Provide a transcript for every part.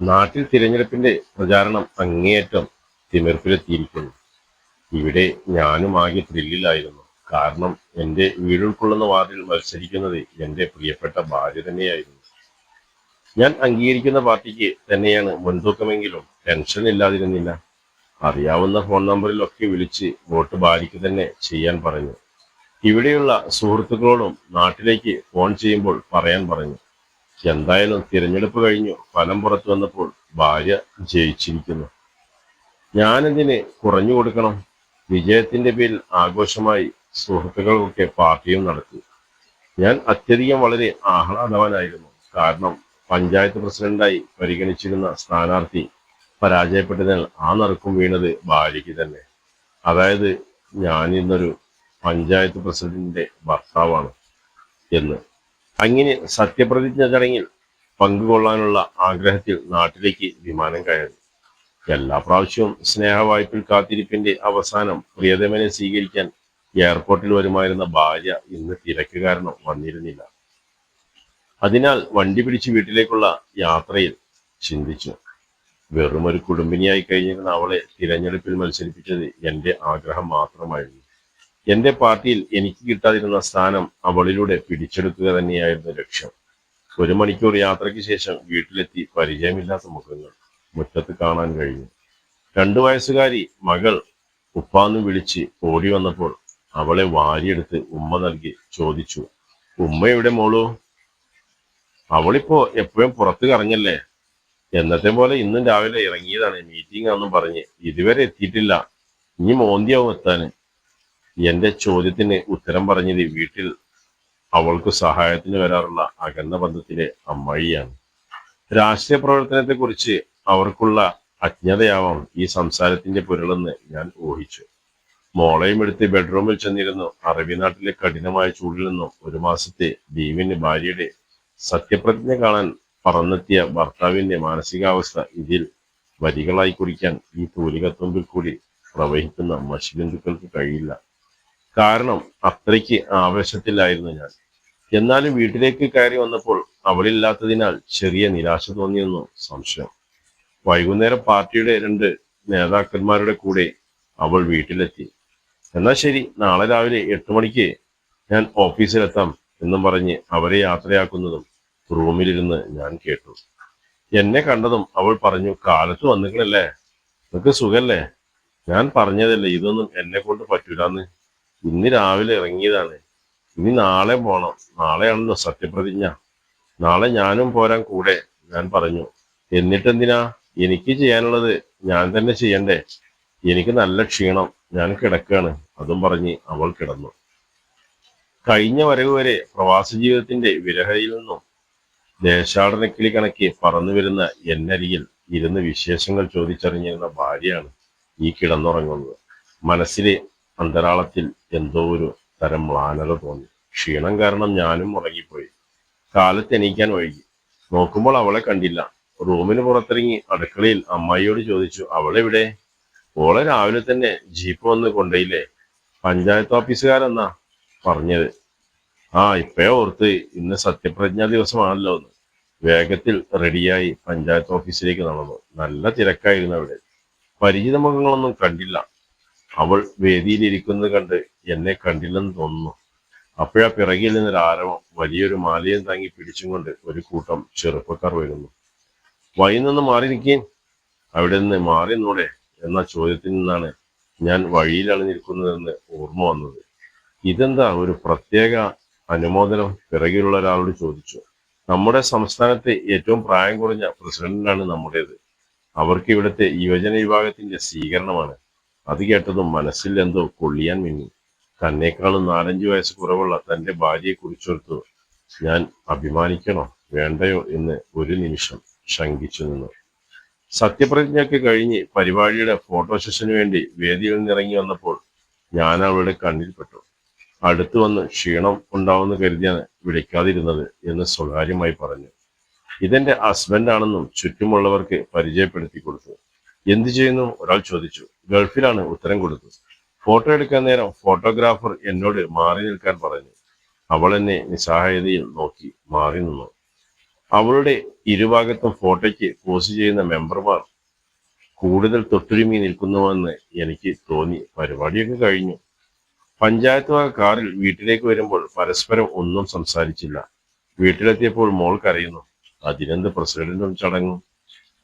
നാട്ടിൽ തിരഞ്ഞെടുപ്പിന്റെ പ്രചാരണം അങ്ങേയറ്റം തിമിർപ്പിലെത്തിയിരിക്കുന്നു. ഇവിടെ ഞാനും ആകെ ത്രില്ലിലായിരുന്നു. കാരണം എന്റെ വീടുൾക്കൊള്ളുന്ന വാർഡിൽ മത്സരിക്കുന്നത് എന്റെ പ്രിയപ്പെട്ട ഭാര്യ തന്നെയായിരുന്നു. ഞാൻ അംഗീകരിക്കുന്ന പാർട്ടിക്ക് തന്നെയാണ് മുൻതൂക്കമെങ്കിലും ടെൻഷൻ ഇല്ലാതിരുന്നില്ല. അറിയാവുന്ന ഫോൺ നമ്പറിലൊക്കെ വിളിച്ച് വോട്ട് ഭാര്യയ്ക്ക് തന്നെ ചെയ്യാൻ പറഞ്ഞു. ഇവിടെയുള്ള സുഹൃത്തുക്കളോടും നാട്ടിലേക്ക് ഫോൺ ചെയ്യുമ്പോൾ പറയാൻ പറഞ്ഞു. എന്തായാലും തിരഞ്ഞെടുപ്പ് കഴിഞ്ഞു. ഫലം പുറത്തു വന്നപ്പോൾ ഭാര്യ ജയിച്ചിരിക്കുന്നു. ഞാനെന്തിന് കുറഞ്ഞു കൊടുക്കണം? വിജയത്തിന്റെ പേരിൽ ആഘോഷമായി സുഹൃത്തുക്കൾക്കൊക്കെ പാർട്ടിയും നടത്തി. ഞാൻ അത്യധികം വളരെ ആഹ്ലാദവാനായിരുന്നു. കാരണം പഞ്ചായത്ത് പ്രസിഡന്റായി പരിഗണിച്ചിരുന്ന സ്ഥാനാർത്ഥി പരാജയപ്പെട്ടതിനാൽ ആ നറുക്കും വീണത് ഭാര്യയ്ക്ക് തന്നെ. അതായത് ഞാനിന്നൊരു പഞ്ചായത്ത് പ്രസിഡന്റിന്റെ ഭർത്താവാണ് എന്ന്. അങ്ങനെ സത്യപ്രതിജ്ഞ ചടങ്ങിൽ പങ്കുകൊള്ളാനുള്ള ആഗ്രഹത്തിൽ നാട്ടിലേക്ക് വിമാനം കയറി. എല്ലാ പ്രാവശ്യവും സ്നേഹവായ്പിൽ കാത്തിരിപ്പിന്റെ അവസാനം പ്രിയതമനെ സ്വീകരിക്കാൻ എയർപോർട്ടിൽ വരുമായിരുന്ന ഭാര്യ ഇന്ന് തിരക്ക് കാരണം വന്നിരുന്നില്ല. അതിനാൽ വണ്ടി പിടിച്ച് വീട്ടിലേക്കുള്ള യാത്രയിൽ ചിന്തിച്ചു. വെറുമൊരു കുടുംബിനിയായി കഴിഞ്ഞിരുന്ന അവളെ തിരഞ്ഞെടുപ്പിൽ മത്സരിപ്പിച്ചത് എന്റെ ആഗ്രഹം മാത്രമായിരുന്നു. എന്റെ പാർട്ടിയിൽ എനിക്ക് കിട്ടാതിരുന്ന സ്ഥാനം അവളിലൂടെ പിടിച്ചെടുക്കുക തന്നെയായിരുന്നു ലക്ഷ്യം. ഒരു മണിക്കൂർ യാത്രയ്ക്ക് ശേഷം വീട്ടിലെത്തി പരിചയമില്ലാത്ത മുഖങ്ങൾ മുറ്റത്ത് കാണാൻ കഴിഞ്ഞു. രണ്ടു വയസ്സുകാരി മകൾ ഉപ്പാന്ന് വിളിച്ച് ഓടി വന്നപ്പോൾ അവളെ വാരിയെടുത്ത് ഉമ്മ നൽകി ചോദിച്ചു ഉമ്മ എവിടെ മോളൂ? അവളിപ്പോ എപ്പോഴും പുറത്ത് കറങ്ങല്ലേ? എന്നത്തെ പോലെ ഇന്നും രാവിലെ ഇറങ്ങിയതാണ് മീറ്റിംഗ് ആണെന്നും പറഞ്ഞ് ഇതുവരെ എത്തിയിട്ടില്ല. ഇനി മോന്തിയാവും എത്താന് എന്റെ ചോദ്യത്തിന് ഉത്തരം പറഞ്ഞത് വീട്ടിൽ അവൾക്ക് സഹായത്തിന് വരാറുള്ള അകന്ന ബന്ധത്തിലെ അമ്മായിയാണ്. രാഷ്ട്രീയ പ്രവർത്തനത്തെ കുറിച്ച് അവർക്കുള്ള അജ്ഞതയാവാം ഈ സംസാരത്തിന്റെ പൊരുളെന്ന് ഞാൻ ഊഹിച്ചു. മോളയും എടുത്ത് ബെഡ്റൂമിൽ ചെന്നിരുന്നു. അറബിനാട്ടിലെ കഠിനമായ ചൂടിൽ നിന്നും ഒരു മാസത്തെ ദീപിന് ഭാര്യയുടെ സത്യപ്രതിജ്ഞ കാണാൻ പറന്നെത്തിയ ഭർത്താവിന്റെ മാനസികാവസ്ഥ ഇതിൽ വരികളായി കുറിക്കാൻ ഈ തൂലികത്തുമ്പിൽ കൂടി പ്രവഹിക്കുന്ന മഷിബിന്ദുക്കൾക്ക് കഴിയില്ല. കാരണം അത്രയ്ക്ക് ആവേശത്തിലായിരുന്നു ഞാൻ. എന്നാലും വീട്ടിലേക്ക് കയറി വന്നപ്പോൾ അവളില്ലാത്തതിനാൽ ചെറിയ നിരാശ തോന്നിയെന്നു സംശയം. വൈകുന്നേരം പാർട്ടിയുടെ രണ്ട് നേതാക്കന്മാരുടെ കൂടെ അവൾ വീട്ടിലെത്തി. എന്നാ ശരി നാളെ രാവിലെ എട്ട് മണിക്ക് ഞാൻ ഓഫീസിലെത്താം എന്നും പറഞ്ഞ് അവരെ യാത്രയാക്കുന്നതും റൂമിലിരുന്ന് ഞാൻ കേട്ടു. എന്നെ കണ്ടതും അവൾ പറഞ്ഞു കാലത്ത് വന്നിട്ടില്ലല്ലേ നിനക്ക് സുഖല്ലേ? ഞാൻ പറഞ്ഞതല്ലേ ഇതൊന്നും എന്നെ കൊണ്ട് പറ്റൂലെന്ന്. ഇന്ന് രാവിലെ ഇറങ്ങിയതാണ്. ഇനി നാളെ പോണം. നാളെയാണല്ലോ സത്യപ്രതിജ്ഞ. നാളെ ഞാനും പോരാൻ കൂടെ ഞാൻ പറഞ്ഞു. എന്നിട്ടെന്തിനാ? എനിക്ക് ചെയ്യാനുള്ളത് ഞാൻ തന്നെ ചെയ്യണ്ടേ? എനിക്ക് നല്ല ക്ഷീണം. ഞാൻ കിടക്കാണ്. അതും പറഞ്ഞ് അവൾ കിടന്നു. കഴിഞ്ഞ വരവ് വരെ പ്രവാസ ജീവിതത്തിന്റെ വിരഹയിൽ നിന്നും ദേശാടനക്കിളി കണക്കി പറന്നു വരുന്ന എന്നരിയിൽ ഇരുന്ന് വിശേഷങ്ങൾ ചോദിച്ചറിഞ്ഞിരുന്ന ഭാര്യയാണ് ഈ കിടന്നുറങ്ങുന്നത്. മനസ്സിലെ അന്തരാളത്തിൽ എന്തോ ഒരു തരം മ്ലാനത തോന്നി. ക്ഷീണം കാരണം ഞാനും ഉറങ്ങിപ്പോയി. കാലത്ത് എണീക്കാൻ വൈകി. നോക്കുമ്പോൾ അവളെ കണ്ടില്ല. റൂമിന് പുറത്തിറങ്ങി അടുക്കളയിൽ അമ്മായിയോട് ചോദിച്ചു അവളെവിടെ? ഓളെ രാവിലെ തന്നെ ജീപ്പ് വന്ന് കൊണ്ടയില്ലേ. പഞ്ചായത്ത് ഓഫീസുകാരെന്നാ പറഞ്ഞത്. ആ ഇപ്പേ ഓർത്ത്. ഇന്ന് സത്യപ്രതിജ്ഞാ ദിവസമാണല്ലോ എന്ന്. വേഗത്തിൽ റെഡിയായി പഞ്ചായത്ത് ഓഫീസിലേക്ക് നടന്നു. നല്ല തിരക്കായിരുന്നു അവിടെ. പരിചിത മുഖങ്ങളൊന്നും കണ്ടില്ല. അവൾ വേദിയിലിരിക്കുന്നത് കണ്ട് എന്നെ കണ്ടില്ലെന്ന് തോന്നുന്നു. അപ്പോഴാ പിറകിൽ നിന്നൊരു ആരവം വലിയൊരു മാലയും താങ്ങി പിടിച്ചും കൊണ്ട് ഒരു കൂട്ടം ചെറുപ്പക്കാർ വരുന്നു. വഴി നിന്ന് മാറി നിൽക്കേൻ? അവിടെ നിന്ന് മാറി നിന്നൂടെ? എന്ന ചോദ്യത്തിൽ നിന്നാണ് ഞാൻ വഴിയിലാണ് നിൽക്കുന്നതെന്ന് ഓർമ്മ വന്നത്. ഇതെന്താ ഒരു പ്രത്യേക അനുമോദനം? പിറകിലുള്ള ഒരാളോട് ചോദിച്ചു. നമ്മുടെ സംസ്ഥാനത്തെ ഏറ്റവും പ്രായം കുറഞ്ഞ പ്രസിഡന്റാണ് നമ്മുടേത്. അവർക്ക് ഇവിടുത്തെ യുവജന വിഭാഗത്തിന്റെ സ്വീകരണമാണ്. അത് കേട്ടതും മനസ്സിൽ എന്തോ കൊള്ളിയാൻ മിന്നി. തന്നെക്കാളും നാലഞ്ചു വയസ്സ് കുറവുള്ള തന്റെ ഭാര്യയെ കുറിച്ചോർത്തു ഞാൻ അഭിമാനിക്കണോ വേണ്ടയോ എന്ന് ഒരു നിമിഷം ശങ്കിച്ചു നിന്നു. സത്യപ്രതിജ്ഞയ്ക്ക് കഴിഞ്ഞ് പരിപാടിയുടെ ഫോട്ടോ സെഷന് വേണ്ടി വേദിയിൽ നിന്നിറങ്ങി വന്നപ്പോൾ ഞാൻ അവളുടെ കണ്ണിൽപ്പെട്ടു അടുത്തു വന്ന് ക്ഷീണം ഉണ്ടാവുമെന്ന് കരുതിയാണ് വിളിക്കാതിരുന്നത് എന്ന് സ്വകാര്യമായി പറഞ്ഞു. ഇതെന്റെ ഹസ്ബൻഡാണെന്നും ചുറ്റുമുള്ളവർക്ക് പരിചയപ്പെടുത്തി കൊടുത്തു. എന്തു ചെയ്യുന്നു? ഒരാൾ ചോദിച്ചു. ഗൾഫിലാണ് ഉത്തരം കൊടുത്തു ഫോട്ടോ എടുക്കാൻ നേരം ഫോട്ടോഗ്രാഫർ എന്നോട് മാറി നിൽക്കാൻ പറഞ്ഞു. അവൾ എന്നെ നിസ്സഹായതയിൽ നോക്കി മാറി നിന്നു. അവളുടെ ഇരുഭാഗത്തും ഫോട്ടോയ്ക്ക് പോസ്റ്റ് ചെയ്യുന്ന മെമ്പർമാർ കൂടുതൽ തൊട്ടുരുമി നിൽക്കുന്നുവെന്ന് എനിക്ക് തോന്നി. പരിപാടിയൊക്കെ കഴിഞ്ഞു. പഞ്ചായത്ത് വക കാറിൽ വീട്ടിലേക്ക് വരുമ്പോൾ പരസ്പരം ഒന്നും സംസാരിച്ചില്ല. വീട്ടിലെത്തിയപ്പോൾ മോൾ കരയുന്നു. അതിനെന്ത് പ്രസിഡന്റും ചടങ്ങും?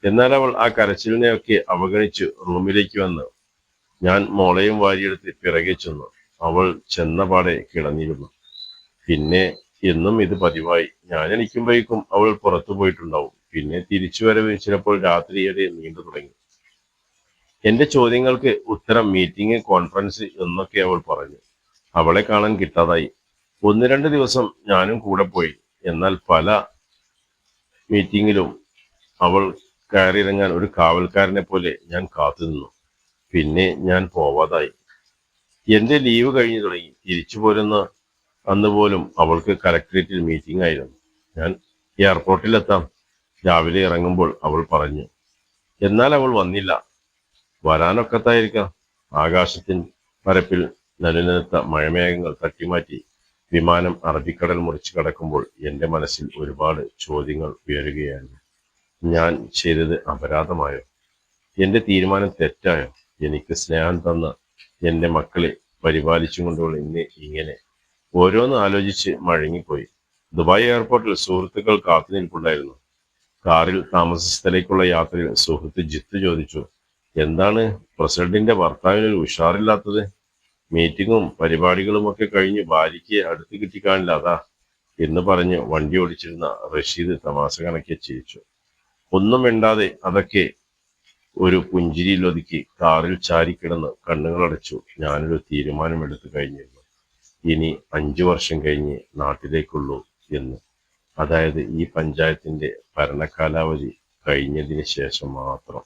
എന്നാൽ അവൾ ആ കരച്ചിലിനെയൊക്കെ അവഗണിച്ച് റൂമിലേക്ക് വന്ന് ഞാൻ മോളയും വാരിയെടുത്ത് പിറകെ ചെന്നു. അവൾ ചെന്ന പാടെ കിടന്നിരുന്നു. പിന്നെ എന്നും ഇത് പതിവായി. ഞാൻ എനിക്കുമ്പോഴേക്കും അവൾ പുറത്തു പോയിട്ടുണ്ടാവും. പിന്നെ തിരിച്ചു വരവ് ചിലപ്പോൾ രാത്രിയുടെ നീണ്ടു തുടങ്ങി. എന്റെ ചോദ്യങ്ങൾക്ക് ഉത്തരം മീറ്റിംഗ് കോൺഫറൻസ് എന്നൊക്കെ അവൾ പറഞ്ഞു. അവളെ കാണാൻ കിട്ടാതായി. ഒന്ന് രണ്ട് ദിവസം ഞാനും കൂടെ പോയി. എന്നാൽ പല മീറ്റിങ്ങിലും അവൾ കയറിയിറങ്ങാൻ ഒരു കാവൽക്കാരനെ പോലെ ഞാൻ കാത്തുനിന്നു. പിന്നെ ഞാൻ പോവാതായി. എന്റെ ലീവ് കഴിഞ്ഞു തുടങ്ങി. തിരിച്ചു പോരുന്ന അന്ന് പോലും അവൾക്ക് കലക്ടറേറ്റിൽ മീറ്റിംഗ് ആയിരുന്നു. ഞാൻ എയർപോർട്ടിലെത്താം രാവിലെ ഇറങ്ങുമ്പോൾ അവൾ പറഞ്ഞു എന്നാൽ അവൾ വന്നില്ല. വരാനൊക്കത്തായിരിക്കാം. ആകാശത്തിൻ പരപ്പിൽ നനുനത്ത മഴമേഘങ്ങൾ തട്ടിമാറ്റി വിമാനം അറബിക്കടൽ മുറിച്ച് കടക്കുമ്പോൾ എന്റെ മനസ്സിൽ ഒരുപാട് ചോദ്യങ്ങൾ ഉയരുകയായിരുന്നു. ഞാൻ ചെയ്തത് അപരാധമായോ? എന്റെ തീരുമാനം തെറ്റായോ? എനിക്ക് സ്നേഹം തന്ന എന്റെ മക്കളെ പരിപാലിച്ചും കൊണ്ടുള്ള ഇന്ന് ഇങ്ങനെ ഓരോന്ന് ആലോചിച്ച് മഴങ്ങിപ്പോയി. ദുബായ് എയർപോർട്ടിൽ സുഹൃത്തുക്കൾ കാത്തുനിൽപ്പുണ്ടായിരുന്നു കാറിൽ താമസ സ്ഥലേക്കുള്ള യാത്രയിൽ സുഹൃത്ത് ജിത്ത് ചോദിച്ചു എന്താണ് പ്രസിഡന്റിന്റെ ഭർത്താവിന് ഒരു ഉഷാറില്ലാത്തത്? മീറ്റിങ്ങും പരിപാടികളും ഒക്കെ കഴിഞ്ഞ് ഭാര്യയ്ക്ക് അടുത്ത് കിട്ടിക്കാണില്ല അതാ എന്ന് പറഞ്ഞ് വണ്ടി ഓടിച്ചിരുന്ന റഷീദ് തമാശ കണക്കെ ചിരിച്ചു. ഒന്നും വേണ്ടാതെ അതൊക്കെ ഒരു പുഞ്ചിരിയിൽ ഒതുക്കി കാറിൽ ചാരിക്കിടന്ന് കണ്ണുകളടച്ചു ഞാനൊരു തീരുമാനമെടുത്തു കഴിഞ്ഞിരുന്നു. ഇനി അഞ്ചു വർഷം കഴിഞ്ഞ് നാട്ടിലേക്കുള്ളൂ എന്ന്. അതായത് ഈ പഞ്ചായത്തിന്റെ ഭരണകാലാവധി കഴിഞ്ഞതിന് ശേഷം മാത്രം.